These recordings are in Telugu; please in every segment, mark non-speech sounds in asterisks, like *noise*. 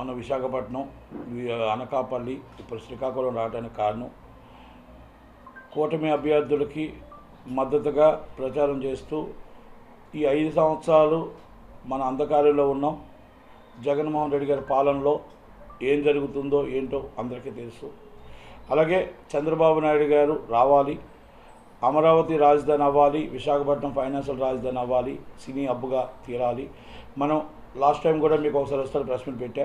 మన విశాఖపట్నం అనకాపల్లి ఇప్పుడు శ్రీకాకుళం రావడానికి కారణం. కూటమి అభ్యర్థులకి మద్దతుగా ప్రచారం చేస్తూ ఈ ఐదు సంవత్సరాలు మన అంధకారంలో ఉన్నాం. జగన్మోహన్ రెడ్డి గారి పాలనలో ఏం జరుగుతుందో ఏంటో అందరికీ తెలుసు. అలాగే చంద్రబాబు నాయుడు గారు రావాలి అమరావతి రాజధాని అవ్వాలి విశాఖపట్నం ఫైనాన్షియల్ రాజధాని అవ్వాలి సినీ అబ్బుగా తీరాలి. మనం లాస్ట్ టైం కూడా మీకు ఒకసారి వస్తారు ప్రెస్ మీట్ పెట్టా.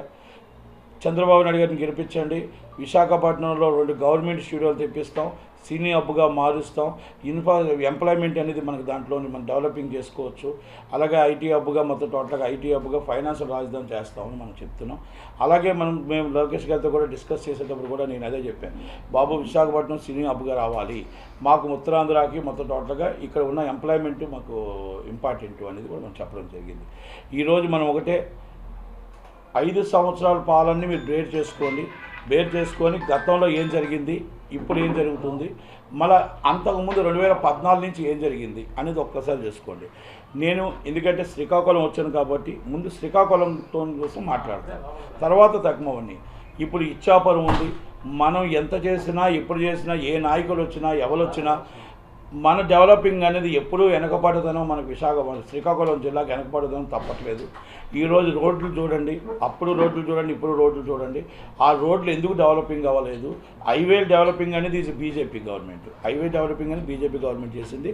చంద్రబాబు నాయుడు గారిని గెలిపించండి. విశాఖపట్నంలో రెండు గవర్నమెంట్ స్టూడియోలు తెప్పిస్తాం. సినీ హబ్గా మారుస్తాం. ఇన్ఫా ఎంప్లాయ్మెంట్ అనేది మనకు దాంట్లో మనం డెవలపింగ్ చేసుకోవచ్చు. అలాగే ఐటీ హబ్గా మొత్తం టోటల్గా ఐటీ హబ్గా ఫైనాన్షియల్ రాజధాని చేస్తామని మనం చెప్తున్నాం. అలాగే మనం మేము లోకేష్ గారితో కూడా డిస్కస్ చేసేటప్పుడు కూడా నేను అదే చెప్పాను. బాబు విశాఖపట్నం సినీ హబ్గా రావాలి. మాకు ఉత్తరాంధ్రకి మొత్తం టోటల్గా ఇక్కడ ఉన్న ఎంప్లాయ్మెంట్ మాకు ఇంపార్టెంట్ అనేది కూడా మనం చెప్పడం జరిగింది. ఈరోజు మనం ఒకటే ఐదు సంవత్సరాల పాలనని మీరు బేర్ చేసుకోండి. బేర్ చేసుకొని గతంలో ఏం జరిగింది? ఇప్పుడు ఏం జరుగుతుంది? మళ్ళీ అంతకుముందు రెండు వేల పద్నాలుగు నుంచి ఏం జరిగింది అనేది ఒక్కసారి చేసుకోండి. నేను ఎందుకంటే శ్రీకాకుళం వచ్చాను కాబట్టి ముందు శ్రీకాకుళంతో కోసం మాట్లాడతాను. తర్వాత తగ్గమవన్నీ ఇప్పుడు ఇచ్చాపురం ఉంది. మనం ఎంత చేసినా ఎప్పుడు చేసినా ఏ నాయకులు వచ్చినా ఎవరు వచ్చినా మన డెవలపింగ్ అనేది ఎప్పుడూ వెనకబడదనం మనకు విశాఖ శ్రీకాకుళం జిల్లాకి వెనకబడదనం తప్పట్లేదు. ఈరోజు రోడ్లు చూడండి అప్పుడు రోడ్లు చూడండి ఇప్పుడు రోడ్లు చూడండి. ఆ రోడ్లు ఎందుకు డెవలపింగ్ అవ్వలేదు? హైవే డెవలపింగ్ అనేది ఇది బీజేపీ గవర్నమెంట్ హైవే డెవలపింగ్ అనేది బీజేపీ గవర్నమెంట్ చేసింది.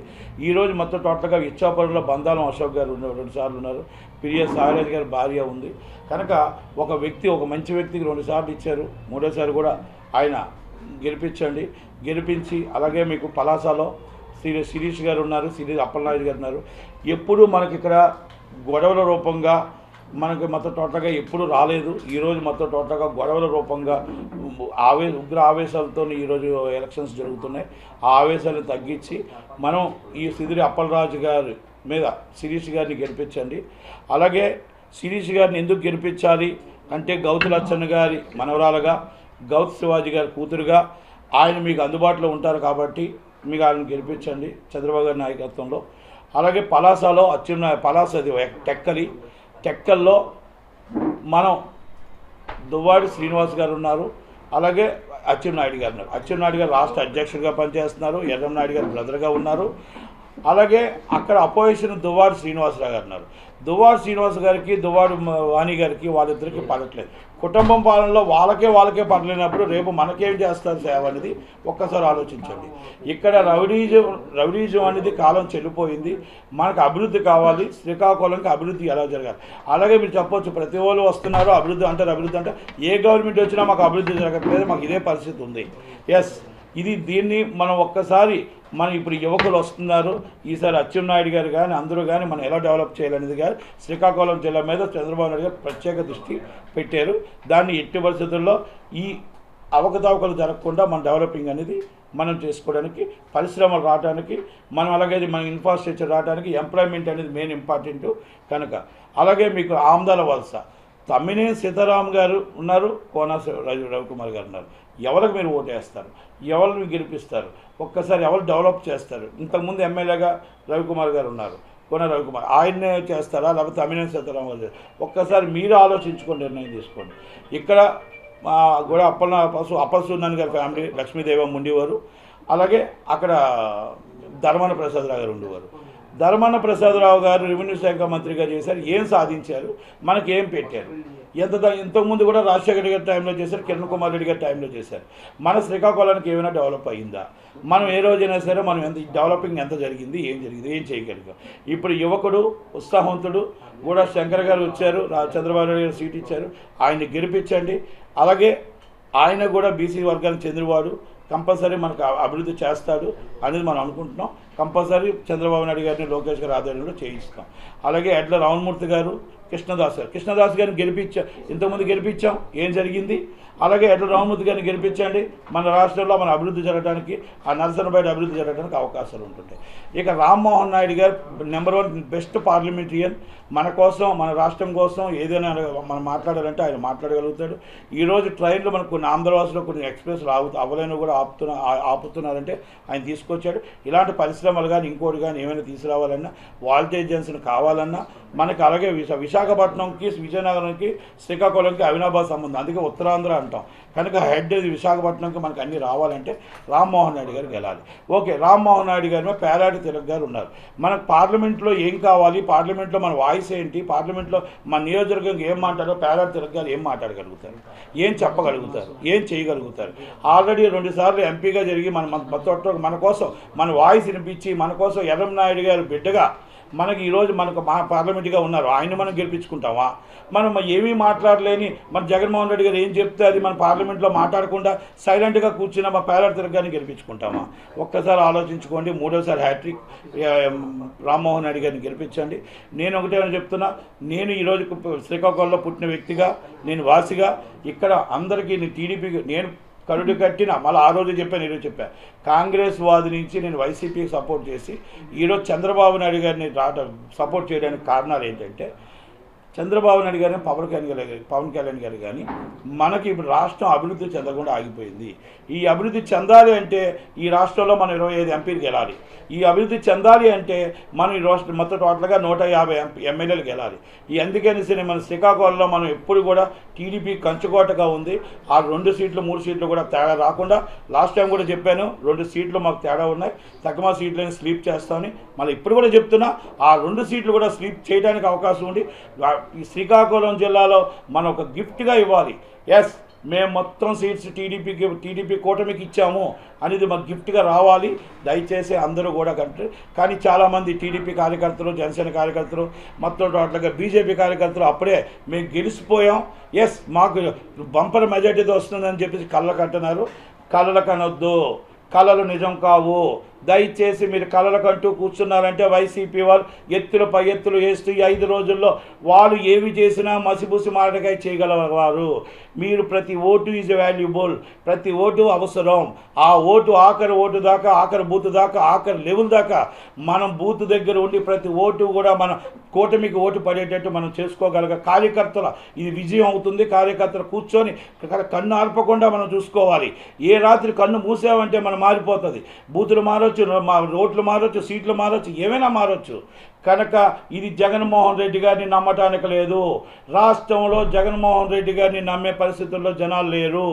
ఈరోజు మొత్తం టోటల్గా ఇచ్చాపురంలో బంధాలం అశోక్ గారు ఉన్నారు రెండు సార్లు ఉన్నారు. ప్రియ సాయిరాజ్ గారి భార్య ఉంది. కనుక ఒక వ్యక్తి ఒక మంచి వ్యక్తికి రెండుసార్లు ఇచ్చారు. మూడోసారి కూడా ఆయన గెలిపించండి. గెలిపించి అలాగే మీకు పలాసలో శ్రీ శిరీష్ గారు ఉన్నారు శ్రీ అప్పలనాయుడు గారు ఉన్నారు. ఎప్పుడు మనకి ఇక్కడ గొడవల రూపంగా మనకి మొత్తం టోటల్గా ఎప్పుడు రాలేదు. ఈరోజు మొత్తం టోటల్గా గొడవల రూపంగా ఆవే ఉగ్ర ఆవేశాలతో ఈరోజు ఎలక్షన్స్ జరుగుతున్నాయి. ఆ ఆవేశాలను తగ్గించి మనం ఈ సిదిరి అప్పలరాజు గారి మీద శిరీష్ గారిని గెలిపించండి. అలాగే శిరీష్ గారిని ఎందుకు గెలిపించాలి అంటే గౌతు లచ్చన్న గారి మనవరాలుగా గౌత్ శివాజీ గారి కూతురుగా ఆయన మీకు అందుబాటులో ఉంటారు కాబట్టి మీకు గారిని గెలిపించండి చంద్రబాబు గారి నాయకత్వంలో. అలాగే పలాసలో అత్యున్న పలాస అది టెక్కలి. టెక్కల్లో మనం దువ్వాడి శ్రీనివాస్ గారు ఉన్నారు. అలాగే అచ్చెన్నాయుడు గారు ఉన్నారు. అచ్చెన్నాయుడు గారు రాష్ట్ర అధ్యక్షుడిగా పనిచేస్తున్నారు. ఎర్రంనాయుడు గారు బ్రదర్గా ఉన్నారు. అలాగే అక్కడ అపోజిషన్ దువ్వాడు శ్రీనివాసరావు గారు ఉన్నారు. దువ్వాడు శ్రీనివాస్ గారికి దువ్వాడు వాణి గారికి వాళ్ళిద్దరికి పడట్లేదు. కుటుంబం పాలనలో వాళ్ళకే వాళ్ళకే పడలేనప్పుడు రేపు మనకేం చేస్తారు సేవ అనేది ఒక్కసారి ఆలోచించండి. ఇక్కడ రౌడీజం రౌడీజం అనేది కాలం చెల్లిపోయింది. మనకు అభివృద్ధి కావాలి. శ్రీకాకుళంకి అభివృద్ధి ఎలా జరగాలి? అలాగే మీరు చెప్పొచ్చు ప్రతి వాళ్ళు వస్తున్నారు అభివృద్ధి అంటారు అభివృద్ధి అంటే ఏ గవర్నమెంట్ వచ్చినా మాకు అభివృద్ధి జరగట్లేదు మాకు ఇదే పరిస్థితి ఉంది. ఎస్ ఇది దీన్ని మనం ఒక్కసారి మన ఇప్పుడు యువకులు వస్తున్నారు. ఈసారి అచ్చెన్నాయుడు గారు కానీ అందరూ కానీ మనం ఎలా డెవలప్ చేయాలనేది కానీ శ్రీకాకుళం జిల్లా మీద చంద్రబాబు నాయుడు గారు ప్రత్యేక దృష్టి పెట్టారు. దాన్ని ఎట్టి పరిస్థితుల్లో ఈ అవకతవకలు జరగకుండా మన డెవలపింగ్ అనేది మనం చేసుకోవడానికి పరిశ్రమలు రావడానికి మనం అలాగే మన ఇన్ఫ్రాస్ట్రక్చర్ రావడానికి ఎంప్లాయ్మెంట్ అనేది మెయిన్ ఇంపార్టెంట్ కనుక. అలాగే మీకు ఆమ్దాల వలస. తమ్మినేని సీతారాం గారు ఉన్నారు కోన రవికుమార్ గారు ఉన్నారు. ఎవరికి మీరు ఓటేస్తారు? ఎవరిని గెలిపిస్తారు? ఒక్కసారి ఎవరు డెవలప్ చేస్తారు? ఇంతకుముందు ఎమ్మెల్యేగా రవికుమార్ గారు ఉన్నారు కొన్ని రవికుమార్. ఆయన్నే చేస్తారా? లేకపోతే తమ్మినేని సీతారాం గారు ఒక్కసారి మీరు ఆలోచించుకొని నిర్ణయం తీసుకోండి. ఇక్కడ మా కూడా అప్పల పశు అప్పల గారి ఫ్యామిలీ లక్ష్మీదేవం ఉండేవారు అలాగే అక్కడ ధర్మాన ప్రసాదరావు గారు ఉండేవారు. ధర్మాన ప్రసాదరావు గారు రెవెన్యూ శాఖ మంత్రిగా చేశారు. ఏం సాధించారు? మనకి ఏం పెట్టారు? ఎంత ఇంతకుముందు కూడా రాజశేఖర గారి టైంలో చేశారు కిరణ్ కుమార్ రెడ్డి గారి టైంలో చేశారు. మన శ్రీకాకుళానికి ఏమైనా డెవలప్ అయ్యిందా మనం ఏ రోజైనా సరే మనం ఎంత డెవలపింగ్ ఎంత జరిగింది ఏం జరిగింది ఏం చేయగలిగాం? ఇప్పుడు యువకుడు ఉత్సాహవంతుడు కూడా శంకర్ గారు వచ్చారు రా చంద్రబాబు నాయుడు గారు సీట్ ఇచ్చారు. ఆయన్ని గెలిపించండి. అలాగే ఆయన కూడా బీసీ వర్గానికి చెందినవాడు. కంపల్సరీ మనకు అభివృద్ధి చేస్తాడు అనేది మనం అనుకుంటున్నాం. కంపల్సరీ చంద్రబాబు నాయుడు గారిని లోకేష్ గారి ఆధ్వర్యంలో చేయిస్తాం. అలాగే ఎడ్ల రామమూర్తి గారు కృష్ణదాస్ గారు. కృష్ణదాస్ గారిని గెలిపించాం ఇంతకుముందు గెలిపించాం. ఏం జరిగింది? అలాగే ఎడ్ల రామమూర్తి గారిని గెలిపించండి. మన రాష్ట్రంలో మన అభివృద్ధి జరగడానికి ఆ నరసనపేట అభివృద్ధి జరగడానికి అవకాశాలు ఉంటుంటాయి. ఇక రామ్మోహన్ నాయుడు గారు నెంబర్ వన్ బెస్ట్ పార్లమెంటరియన్. మన కోసం మన రాష్ట్రం కోసం ఏదైనా మనం మాట్లాడాలంటే ఆయన మాట్లాడగలుగుతాడు. ఈరోజు ట్రైన్లో మనకు కొన్ని ఆంధ్రవాసులో కొన్ని ఎక్స్ప్రెస్ ఆగు అవ్వలేని కూడా ఆపుతున్నా ఆపుతున్నారంటే ఆయన తీసుకొచ్చాడు. ఇలాంటి పరిశ్రమలు కానీ ఇంకోటి కానీ ఏమైనా తీసుకురావాలన్నా వాల్టేజెన్స్ని కావాలన్నా మనకి అలాగే విశా విశాఖపట్నంకి విజయనగరంకి శ్రీకాకుళంకి అవినాభావ సంబంధం. అందుకే ఉత్తరాంధ్ర అంటాం. కనుక హెడ్ విశాఖపట్నంకి మనకు అన్ని రావాలంటే రామ్మోహన్ నాయుడు గారు గెలాలి ఓకే రామ్మోహన్ నాయుడు గారి పేరాడి పేరాటి తిలక్ గారు ఉన్నారు. మనకు పార్లమెంట్లో ఏం కావాలి పార్లమెంట్లో మన వాయిస్ ఏంటి పార్లమెంట్లో మన నియోజకవర్గం ఏం మాట్లాడో పేరాటి తిలక్ గారు ఏం మాట్లాడగలుగుతారు? ఏం చెప్పగలుగుతారు? ఏం చేయగలుగుతారు? ఆల్రెడీ రెండుసార్లు ఎంపీగా జరిగి మన మన మొత్తం మన కోసం మన వాయిస్ వినిపించి మన కోసం ఎర్రం నాయుడు గారు బిడ్డగా మనకి ఈరోజు మనకు మా పార్లమెంట్గా ఉన్నారు. ఆయన మనం గెలిపించుకుంటామా? మనం ఏమీ మాట్లాడలేని మన జగన్మోహన్ రెడ్డి గారు ఏం చెప్తే అది మన పార్లమెంట్లో మాట్లాడకుండా సైలెంట్గా కూర్చున్న మా పేలర్ తిరగని గెలిపించుకుంటామా? ఒక్కసారి ఆలోచించుకోండి. మూడోసారి హ్యాట్రిక్ రామ్మోహన్ రెడ్డి గారిని గెలిపించండి. నేను ఒకటే చెప్తున్నా. నేను ఈరోజు శ్రీకాకుళంలో పుట్టిన వ్యక్తిగా నేను వాసిగా ఇక్కడ అందరికీ టీడీపీ నేను కరుడు కట్టిన మళ్ళీ ఆ రోజు చెప్పాను ఈరోజు చెప్పాను కాంగ్రెస్ వాది నుంచి నేను వైసీపీకి సపోర్ట్ చేసి ఈరోజు చంద్రబాబు నాయుడు గారిని రావడం సపోర్ట్ చేయడానికి కారణాలు ఏంటంటే చంద్రబాబు నాయుడు గారిని పవన్ కళ్యాణ్ గారు పవన్ కళ్యాణ్ గారు కానీ మనకి ఇప్పుడు రాష్ట్రం అభివృద్ధి చెందకుండా ఆగిపోయింది. ఈ అభివృద్ధి చెందాలి అంటే ఈ రాష్ట్రంలో మనం ఇరవై ఐదు ఎంపీలు గెలాలి. ఈ అభివృద్ధి చెందాలి అంటే మనం ఈ రాష్ట్రం మొత్తం టోటల్గా నూట యాభై ఎంపీ ఎమ్మెల్యేలు గెలాలి. ఈ అందుకనేసి మన శ్రీకాకుళంలో మనం ఎప్పుడు కూడా టీడీపీ కంచుకోటగా ఉంది. ఆ రెండు సీట్లు మూడు సీట్లు కూడా తేడా రాకుండా లాస్ట్ టైం కూడా చెప్పాను రెండు సీట్లు మాకు తేడా ఉన్నాయి. తక్కువ సీట్లని స్లీప్ చేస్తామని మళ్ళీ ఇప్పుడు కూడా చెప్తున్నా ఆ రెండు సీట్లు కూడా స్లీప్ చేయడానికి అవకాశం ఉంది. ఈ శ్రీకాకుళం జిల్లాలో మనం ఒక గిఫ్ట్గా ఇవ్వాలి. ఎస్ మేము మొత్తం సీట్స్ టీడీపీకి టీడీపీ కూటమికి ఇచ్చాము అనేది మాకు గిఫ్ట్గా రావాలి. దయచేసి అందరూ కూడా కంటే కానీ చాలామంది టీడీపీ కార్యకర్తలు జనసేన కార్యకర్తలు మొత్తం టోటల్గా బీజేపీ కార్యకర్తలు అప్పుడే మేము గెలిచిపోయాం. ఎస్ మాకు బంపర్ మెజార్టీతో వస్తుందని చెప్పేసి కళ్ళ కంటున్నారు కళ్ళ కనొద్దు. కళలు నిజం కావు. దయచేసి మీరు కలలకంటూ కూర్చున్నారంటే వైసీపీ వాళ్ళు ఎత్తులు పై ఎత్తులు వేస్తూ ఈ ఐదు రోజుల్లో వాళ్ళు ఏమి చేసినా మసిబుసి మారటకాయ చేయగలవారు. మీరు ప్రతి ఓటు ఈజ్ వాల్యుబుల్ ప్రతి ఓటు అవసరం. ఆ ఓటు ఆఖరి ఓటు దాకా ఆఖరి బూత్ దాకా ఆఖరి లెవెల్ దాకా మనం బూత్ దగ్గర ఉండి ప్రతి ఓటు కూడా మన కూటమికి ఓటు పడేటట్టు మనం చేసుకోగలగ. కార్యకర్తల ఇది విజయం అవుతుంది. కార్యకర్తలు కూర్చొని కన్ను ఆర్పకుండా మనం చూసుకోవాలి. ఏ రాత్రి కన్ను మూసామంటే మనం మారిపోతుంది. బూతులు మారొచ్చు మా రోడ్లు మారొచ్చు సీట్లు మారొచ్చు ఏమైనా మారొచ్చు. కనుక ఇది జగన్మోహన్ రెడ్డి గారిని నమ్మటానికి లేదు. రాష్ట్రంలో జగన్మోహన్ రెడ్డి గారిని నమ్మే పరిస్థితుల్లో జనాలు లేరు.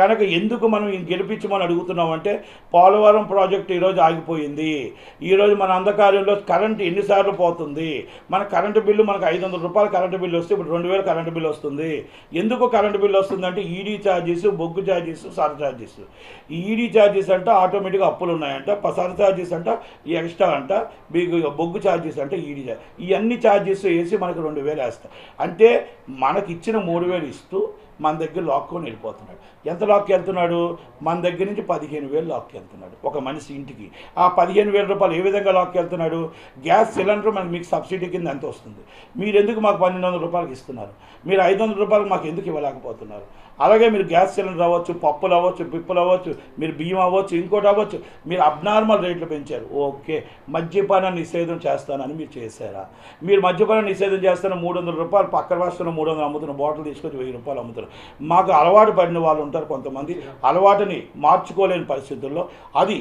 కనుక ఎందుకు మనం గెలిపించమని అడుగుతున్నామంటే పోలవరం ప్రాజెక్టు ఈరోజు ఆగిపోయింది. ఈరోజు మన అంధకార్యంలో కరెంట్ ఎన్నిసార్లు పోతుంది. మన కరెంటు బిల్లు మనకు ఐదు వందల రూపాయలు కరెంటు బిల్లు వస్తే ఇప్పుడు రెండు వేలు కరెంటు బిల్లు వస్తుంది. ఎందుకు కరెంటు బిల్లు వస్తుందంటే ఈడీ ఛార్జెస్ బొగ్గు ఛార్జెస్ సర్ ఛార్జెస్. ఈ ఈడీ ఛార్జెస్ అంటే ఆటోమేటిక్గా అప్పులు ఉన్నాయంట. సర్ ఛార్జెస్ అంట ఈ ఎక్స్ట్రా అంట. మీకు బొగ్గు ఛార్జెస్ అంటే ఈడీ ఛార్జ్ ఇవన్నీ ఛార్జెస్ వేసి మనకు రెండు వేలు వేస్తాయి. అంటే మనకి ఇచ్చిన మూడు వేలు ఇస్తూ మన దగ్గర లాక్కొని వెళ్ళిపోతున్నాడు. ఎంత లాక్కి వెళ్తున్నాడు? మన దగ్గర నుంచి పదిహేను వేలు లాక్కి వెళ్తున్నాడు. ఒక మనిషి ఇంటికి. ఆ పదిహేను వేల రూపాయలు ఏ విధంగా లాక్కి వెళ్తున్నాడు? గ్యాస్ సిలిండర్ మనకి మీకు సబ్సిడీ కింద ఎంత వస్తుంది? మీరు ఎందుకు మాకు పన్నెండు వందల రూపాయలకి ఇస్తున్నారు? మీరు ఐదు వందల రూపాయలు మాకు ఎందుకు ఇవ్వలేకపోతున్నారు? అలాగే మీరు గ్యాస్ సిలిండర్ అవ్వచ్చు పప్పులు అవ్వచ్చు పిప్పులు అవ్వచ్చు మీరు బియ్యం అవ్వచ్చు ఇంకోటి అవ్వచ్చు మీరు అబ్నార్మల్ రేట్లు పెంచారు. ఓకే. మద్యపాన నిషేధం చేస్తానని మీరు చేశారా? మీరు మద్యపాన నిషేధం చేస్తాను మూడు వందల రూపాయలు పక్క రాష్ట్రంలో మూడు వందలు అమ్ముతున్న బాటిల్ తీసుకొచ్చి వెయ్యి రూపాయలు అమ్ముతారు మాకు అలవాటు పడిన వాళ్ళు ఉంటారు కొంతమంది. అలవాటుని మార్చుకోలేని పరిస్థితుల్లో అది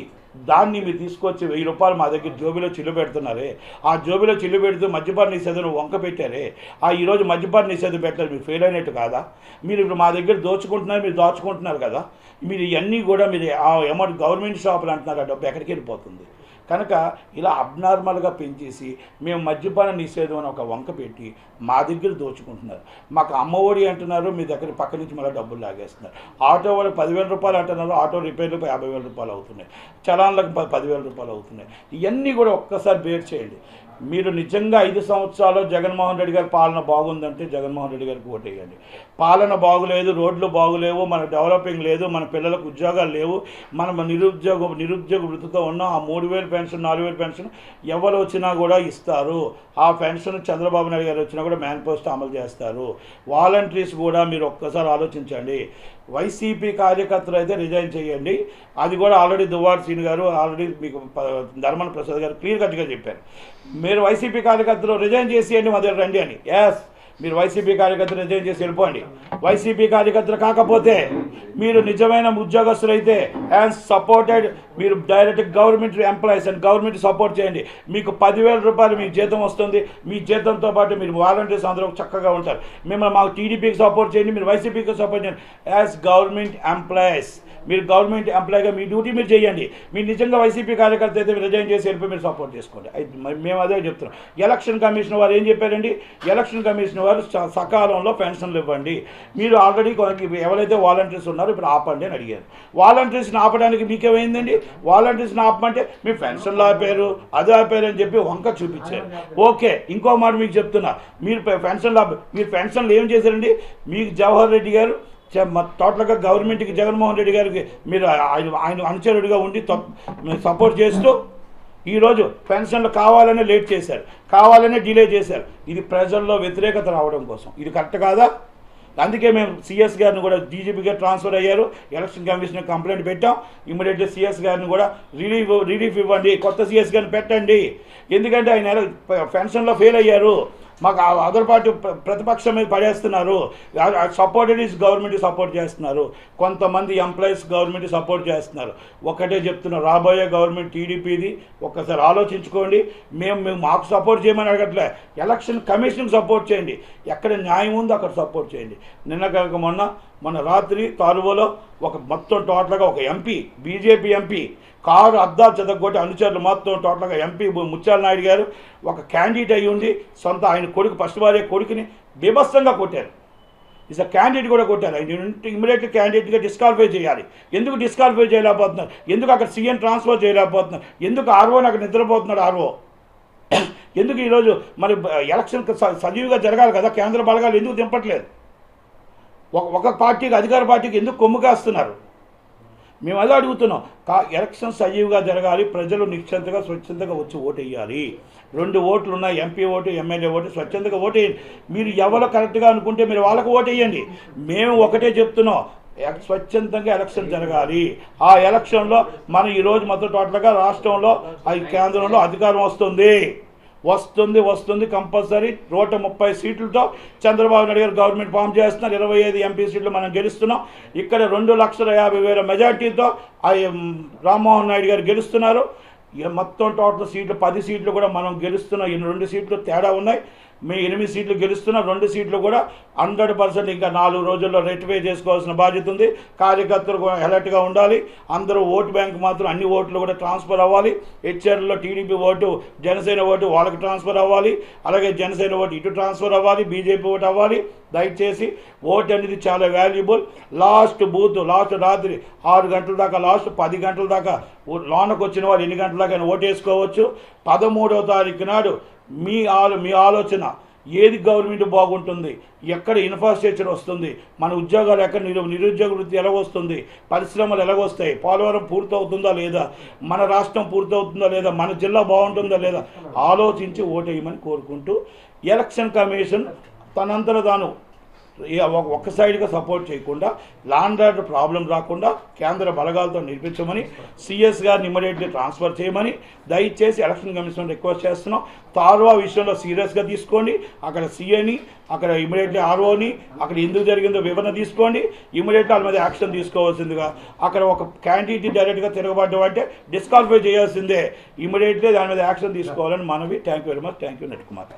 దాన్ని మీరు తీసుకొచ్చి వెయ్యి రూపాయలు మా దగ్గర జోబిలో చిల్లు పెడుతున్నారే. ఆ జోబిలో చిల్లు పెడుతూ మద్యపాన నిషేధం వంక పెట్టారే. ఆ ఈరోజు మద్యపాన నిషేధం పెట్టారు మీరు ఫెయిల్ అయినట్టు కాదా? మీరు ఇప్పుడు మా దగ్గర దోచుకుంటున్నారు మీరు దోచుకుంటున్నారు కదా. మీరు ఇవన్నీ కూడా మీరు ఆ అమౌంట్ గవర్నమెంట్ షాపులు అంటున్నారు ఆ డబ్బు ఎక్కడికి వెళ్ళిపోతుంది? కనుక ఇలా అబ్నార్మల్గా పెంచేసి మేము మద్యపాన నిషేధం అని ఒక వంక పెట్టి మా దగ్గర దోచుకుంటున్నారు. మాకు అమ్మఒడి అంటున్నారు మీ దగ్గర పక్క నుంచి మళ్ళీ డబ్బులు లాగేస్తున్నారు. ఆటో వాళ్ళు పదివేల రూపాయలు అంటున్నారు ఆటో రిపేర్లకు యాభై వేల రూపాయలు అవుతున్నాయి. చలాన్లకు పదివేల రూపాయలు అవుతున్నాయి. ఇవన్నీ కూడా ఒక్కసారి బేర్ చేయండి. మీరు నిజంగా ఐదు సంవత్సరాలు జగన్మోహన్ రెడ్డి గారి పాలన బాగుందంటే జగన్మోహన్ రెడ్డి గారికి ఓటేయండి. పాలన బాగులేదు రోడ్లు బాగులేవు మన డెవలపింగ్ లేదు మన పిల్లలకు ఉద్యోగాలు లేవు మనం నిరుద్యోగ నిరుద్యోగ వృత్తితో ఉన్నాం ఆ మూడు వేలు పెన్షన్ నాలుగు వేలు పెన్షన్ ఎవరు వచ్చినా కూడా ఇస్తారు. ఆ పెన్షన్ చంద్రబాబు నాయుడు గారు వచ్చినా కూడా మేనిఫెస్టో అమలు చేస్తారు. వాలంటీర్స్ కూడా మీరు ఒక్కసారి ఆలోచించండి. వైసీపీ కార్యకర్తలు అయితే రిజైన్ చేయండి. అది కూడా ఆల్రెడీ దువ్వార్ సీన్ గారు ఆల్రెడీ మీకు ప- ధర్మన ప్రసాద్ గారు క్లియర్ కట్గా చెప్పారు. మీరు వైసీపీ కార్యకర్తలు రిజైన్ చేసేయండి మా దగ్గర రండి అని. ఎస్ మీరు వైసీపీ కార్యకర్తలు రిజైన్ చేసి వెళ్ళిపోండి. వైసీపీ కార్యకర్తలు కాకపోతే మీరు నిజమైన ఉద్యోగస్తులైతే హ్యాండ్స్ సపోర్టెడ్ మీరు direct government employees and government support చేయండి. మీకు పదివేల రూపాయలు మీ జీతం వస్తుంది. మీ జీతంతో పాటు మీరు వాలంటీర్స్ అందరూ చక్కగా ఉంటారు. మిమ్మల్ని మాకు టీడీపీకి సపోర్ట్ చేయండి. మీరు వైసీపీకి సపోర్ట్ చేయండి. యాజ్ గవర్నమెంట్ ఎంప్లాయీస్ మీరు గవర్నమెంట్ ఎంప్లాయీగా మీ డ్యూటీ మీరు చేయండి. మీరు నిజంగా వైసీపీ కార్యకర్త అయితే రిజైన్ చేసి వెళ్ళిపోయి మీరు సపోర్ట్ చేసుకోండి. అయితే మేము అదే చెప్తున్నాం. ఎలక్షన్ కమిషన్ వారు ఏం చెప్పారండి? ఎలక్షన్ కమిషన్ వారు స- సకాలంలో పెన్షన్లు ఇవ్వండి. మీరు ఆల్రెడీ ఎవరైతే వాలంటీర్స్ ఉన్నారో ఇప్పుడు ఆపండి అని అడిగారు. వాలంటీర్స్ని ఆపడానికి మీకేమైందండి? వాలంటీర్స్ని ఆపమంటే మీ పెన్షన్లు ఆపారు అది ఆపారు అని చెప్పి వంక చూపించారు. ఓకే ఇంకో మాట మీకు చెప్తున్నా. మీరు పె- పెన్షన్లు ఆప మీరు పెన్షన్లు ఏం చేశారండి? మీకు జవహర్ రెడ్డి గారు టోటల్గా గవర్నమెంట్కి జగన్మోహన్ రెడ్డి గారికి మీరు ఆయన ఆయన అనుచరుడిగా ఉండి తప్- సపోర్ట్ చేస్తూ ఈరోజు పెన్షన్లు కావాలనే లేట్ చేశారు. కావాలనే డిలే చేశారు. ఇది ప్రజల్లో వ్యతిరేకత రావడం కోసం. ఇది కరెక్ట్ కాదా? అందుకే మేము సిఎస్ గారిని కూడా డీజీపీ గారు ట్రాన్స్ఫర్ అయ్యారు. ఎలక్షన్ కమిషన్ కంప్లైంట్ పెట్టాం. ఇమీడియట్గా సిఎస్ గారిని కూడా రిలీఫ్ రిలీఫ్ ఇవ్వండి. కొత్త సిఎస్ గారిని పెట్టండి. ఎందుకంటే ఆయన పెన్షన్లో ఫెయిల్ అయ్యారు. మాకు ఆ అదర్ పార్టీ ప్ర- ప్రతిపక్షం మీద పడేస్తున్నారు. సపోర్టెడ్ ఈస్ గవర్నమెంట్ సపోర్ట్ చేస్తున్నారు. కొంతమంది ఎంప్లాయీస్ గవర్నమెంట్ సపోర్ట్ చేస్తున్నారు. ఒకటే చెప్తున్నారు రాబోయే గవర్నమెంట్ టీడీపీది ఒక్కసారి ఆలోచించుకోండి. మేము మేము మాకు సపోర్ట్ చేయమని అడగట్లే. ఎలక్షన్ కమిషన్ సపోర్ట్ చేయండి. ఎక్కడ న్యాయం ఉందో అక్కడ సపోర్ట్ చేయండి. నిన్న కనుక మొన్న మన రాత్రి తారువలో ఒక మొత్తం టోటల్గా ఒక ఎంపీ బీజేపీ ఎంపీ కారు అద్దాలు చెదగొట్టి అనుచరులు మొత్తం టోటల్గా ఎంపీ ముత్యాల నాయుడు గారు ఒక క్యాండిడేట్ అయ్యి ఉండి సొంత ఆయన కొడుకు ఫస్ట్ వారే కొడుకుని బీభత్సంగా కొట్టారు. ఇస్ అ క్యాండిడేట్ కూడా కొట్టారు. ఆయన ఇమీడియట్లీ క్యాండిడేట్గా డిస్క్వాలిఫై చేయాలి. ఎందుకు డిస్క్వాలిఫై చేయలేకపోతున్నారు? ఎందుకు అక్కడ సీఎం ట్రాన్స్ఫర్ చేయలేకపోతున్నారు? ఎందుకు ఆర్ఓని అక్కడ నిద్రపోతున్నాడు ఆర్ఓ *coughs* ఎందుకు ఈరోజు మరి uh, ఎలక్షన్ స- సజీవుగా జరగాలి కదా? కేంద్ర బలగాలు ఎందుకు దింపట్లేదు? ఒక ఒక పార్టీకి అధికార పార్టీకి ఎందుకు కొమ్ము కాస్తున్నారు? మేము అదే అడుగుతున్నాం. కా ఎలక్షన్ సజీవుగా జరగాలి ప్రజలు నిశ్చంతగా స్వచ్ఛందగా వచ్చి ఓటు వేయాలి రెండు ఓట్లు ఉన్నాయి ఎంపీ ఓటు ఎమ్మెల్యే ఓటు స్వచ్ఛందంగా ఓటు వేయండి మీరు ఎవరు కరెక్ట్గా అనుకుంటే మీరు వాళ్ళకు ఓటు వేయండి మేము ఒకటే చెప్తున్నాం. స్వచ్ఛందంగా ఎలక్షన్ జరగాలి. ఆ ఎలక్షన్లో మనం ఈరోజు మొత్తం టోటల్గా రాష్ట్రంలో ఆ కేంద్రంలో అధికారం వస్తుంది. వస్తుంది వస్తుంది కంపల్సరీ. నూట ముప్పై సీట్లతో చంద్రబాబు నాయుడు గారు గవర్నమెంట్ ఫామ్ చేస్తున్నారు. ఇరవై ఐదు ఎంపీ సీట్లు మనం గెలుస్తున్నాం. ఇక్కడ రెండు లక్షల యాభై వేల మెజార్టీతో రామ్మోహన్ నాయుడు గారు గెలుస్తున్నారు. ఇక మొత్తం టోటల్ సీట్లు పది సీట్లు కూడా మనం గెలుస్తున్నాం. ఈ రెండు సీట్లు తేడా ఉన్నాయి. మీ ఎనిమిది సీట్లు గెలుస్తున్న రెండు సీట్లు కూడా హండ్రెడ్ పర్సెంట్ ఇంకా నాలుగు రోజుల్లో రెట్టిఫై చేసుకోవాల్సిన బాధ్యత ఉంది. కార్యకర్తలు అలర్ట్గా ఉండాలి. అందరూ ఓటు బ్యాంక్ మాత్రం అన్ని ఓట్లు కూడా ట్రాన్స్ఫర్ అవ్వాలి. హెచ్ఆర్లో టీడీపీ ఓటు జనసేన ఓటు వాళ్ళకి ట్రాన్స్ఫర్ అవ్వాలి. అలాగే జనసేన ఓటు ఇటు ట్రాన్స్ఫర్ అవ్వాలి. బీజేపీ ఓటు అవ్వాలి. దయచేసి ఓట్ అనేది చాలా వాల్యుబుల్. లాస్ట్ బూత్ లాస్ట్ రాత్రి ఆరు గంటల దాకా లాస్ట్ పది గంటల దాకా లోనకు వచ్చిన వాళ్ళు ఎన్ని గంటల దాకా ఓటు వేసుకోవచ్చు పదమూడవ తారీఖు నాడు మీ ఆలో మీ ఆలోచన ఏది గవర్నమెంట్ బాగుంటుంది? ఎక్కడ ఇన్ఫ్రాస్ట్రక్చర్ వస్తుంది? మన ఉద్యోగాలు ఎక్కడ నిరు నిరుద్యోగ వృత్తి ఎలా వస్తుంది? పరిశ్రమలు ఎలాగొస్తాయి పోలవరం పూర్తవుతుందా లేదా? మన రాష్ట్రం పూర్తవుతుందా లేదా? మన జిల్లా బాగుంటుందా లేదా? ఆలోచించి ఓటేయమని కోరుకుంటూ ఎలక్షన్ కమిషన్ తనంతర తాను ఒక్క సైడ్గా సపోర్ట్ చేయకుండా లాండ్ ఆర్డర్ ప్రాబ్లం రాకుండా కేంద్ర బలగాలతో నిర్మించమని సిఎస్ గారిని ఇమ్మీడియట్లీ ట్రాన్స్ఫర్ చేయమని దయచేసి ఎలక్షన్ కమిషన్ రిక్వెస్ట్ చేస్తున్నాం. తార్వా విషయంలో సీరియస్గా తీసుకోండి. అక్కడ సీఏని అక్కడ ఇమీడియట్లీ ఆర్ఓని అక్కడ ఎందుకు జరిగిందో వివరణ తీసుకోండి. ఇమీడియట్లీ వాళ్ళ మీద యాక్షన్ తీసుకోవాల్సిందిగా. అక్కడ ఒక క్యాండిడేట్ డైరెక్ట్గా తిరగబడ్డం అంటే డిస్క్వాలిఫై చేయాల్సిందే. ఇమీడియట్లీ దాని మీద యాక్షన్ తీసుకోవాలని మనవి. Thank you very much. Thank you nut Kumar